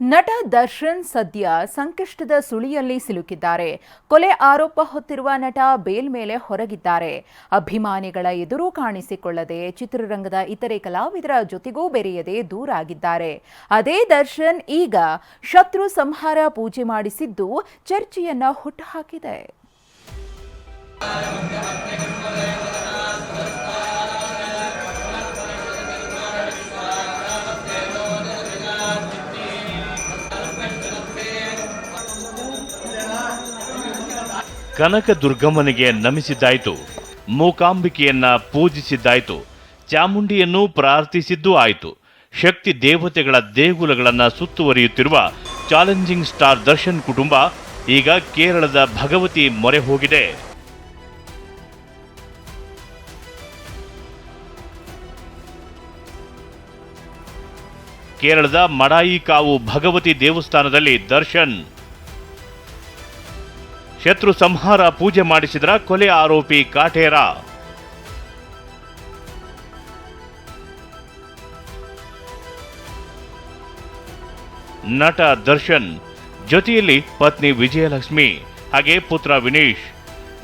ನಟ ದರ್ಶನ್ ಸದ್ಯ ಸಂಕಷ್ಟದ ಸುಳಿಯಲ್ಲಿ ಸಿಲುಕಿದ್ದಾರೆ. ಕೊಲೆ ಆರೋಪ ಹೊತ್ತಿರುವ ನಟ ಬೇಲ್ ಮೇಲೆ ಹೊರಗಿದ್ದಾರೆ. ಅಭಿಮಾನಿಗಳ ಎದುರು ಕಾಣಿಸಿಕೊಳ್ಳದೆ ಚಿತ್ರರಂಗದ ಇತರೆ ಕಲಾವಿದರ ಜೊತೆಗೂ ಬೆರೆಯದೆ ದೂರಾಗಿದ್ದಾರೆ. ಅದೇ ದರ್ಶನ್ ಈಗ ಶತ್ರು ಸಂಹಾರ ಪೂಜೆ ಮಾಡಿಸಿದ್ದು ಚರ್ಚೆಯನ್ನ ಹುಟ್ಟುಹಾಕಿದೆ. ಕನಕ ದುರ್ಗಮ್ಮನಿಗೆ ನಮಿಸಿದ್ದಾಯಿತು. ಮೂಕಾಂಬಿಕೆಯನ್ನ ಪೂಜಿಸಿದ್ದಾಯಿತು. ಚಾಮುಂಡಿಯನ್ನು ಪ್ರಾರ್ಥಿಸಿದ್ದೂ ಆಯಿತು. ಶಕ್ತಿ ದೇವತೆಗಳ ದೇಗುಲಗಳನ್ನು ಸುತ್ತುವರಿಯುತ್ತಿರುವ ಚಾಲೆಂಜಿಂಗ್ ಸ್ಟಾರ್ ದರ್ಶನ್ ಕುಟುಂಬ ಈಗ ಕೇರಳದ ಭಗವತಿ ಮೊರೆ ಹೋಗಿದೆ. ಕೇರಳದ ಮಡಾಯಿಕಾವು ಭಗವತಿ ದೇವಸ್ಥಾನದಲ್ಲಿ ದರ್ಶನ್ ಶತ್ರು ಸಂಹಾರ ಪೂಜೆ ಮಾಡಿಸಿದ್ರ ಕೊಲೆ ಆರೋಪಿ ಕಾಟೇರ. ನಟ ದರ್ಶನ್, ಜೊತೆಯಲ್ಲಿ ಪತ್ನಿ ವಿಜಯಲಕ್ಷ್ಮಿ, ಹಾಗೆ ಪುತ್ರ ವಿನೀಶ್.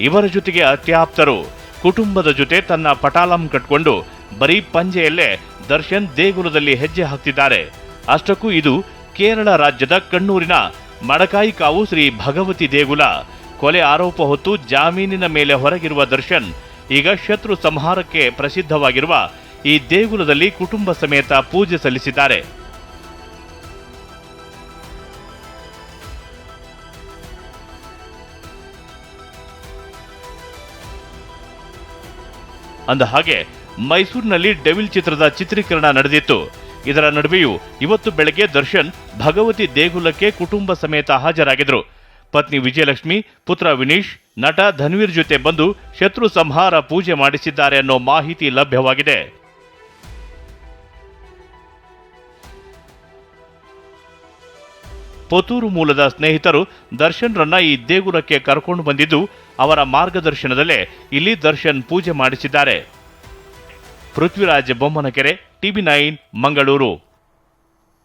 ಇವರ ಜೊತೆಗೆ ಅತ್ಯಾಪ್ತರು. ಕುಟುಂಬದ ಜೊತೆ ತನ್ನ ಪಟಾಲಂ ಕಟ್ಕೊಂಡು ಬರೀ ಪಂಜೆಯಲ್ಲೇ ದರ್ಶನ್ ದೇಗುಲದಲ್ಲಿ ಹೆಜ್ಜೆ ಹಾಕ್ತಿದ್ದಾರೆ. ಅಷ್ಟಕ್ಕೂ ಇದು ಕೇರಳ ರಾಜ್ಯದ ಕಣ್ಣೂರಿನ ಮಡಕಾಯಿಕಾವು ಶ್ರೀ ಭಗವತಿ ದೇಗುಲ. ಕೊಲೆ ಆರೋಪ ಹೊತ್ತು ಜಾಮೀನಿನ ಮೇಲೆ ಹೊರಗಿರುವ ದರ್ಶನ್, ಈಗ ಶತ್ರು ಸಂಹಾರಕ್ಕೆ ಪ್ರಸಿದ್ಧವಾಗಿರುವ ಈ ದೇಗುಲದಲ್ಲಿ ಕುಟುಂಬ ಸಮೇತ ಪೂಜೆ ಸಲ್ಲಿಸಿದ್ದಾರೆ. ಅಂದ ಹಾಗೆ, ಮೈಸೂರಿನಲ್ಲಿ ಡೆವಿಲ್ ಚಿತ್ರದ ಚಿತ್ರೀಕರಣ ನಡೆದಿತ್ತು. ಇದರ ನಡುವೆಯೂ ಇವತ್ತು ಬೆಳಗ್ಗೆ ದರ್ಶನ್ ಭಗವತಿ ದೇಗುಲಕ್ಕೆ ಕುಟುಂಬ ಸಮೇತ ಹಾಜರಾಗಿದ್ರು ಪತ್ನಿ ವಿಜಯಲಕ್ಷ್ಮಿ, ಪುತ್ರ ವಿನೀಶ್, ನಟ ಧನ್ವೀರ್ ಜೊತೆ ಬಂದು ಶತ್ರು ಸಂಹಾರ ಪೂಜೆ ಮಾಡಿಸಿದ್ದಾರೆ ಅನ್ನೋ ಮಾಹಿತಿ ಲಭ್ಯವಾಗಿದೆ. ಪೊತೂರು ಮೂಲದ ಸ್ನೇಹಿತರು ದರ್ಶನ್ ರನ್ನ ಈ ದೇಗುಲಕ್ಕೆ ಕರ್ಕೊಂಡು ಬಂದಿದ್ದು, ಅವರ ಮಾರ್ಗದರ್ಶನದಲ್ಲೇ ಇಲ್ಲಿ ದರ್ಶನ್ ಪೂಜೆ ಮಾಡಿಸಿದ್ದಾರೆ. Prithviraj Bommanakere, TV nine, Mangaluru.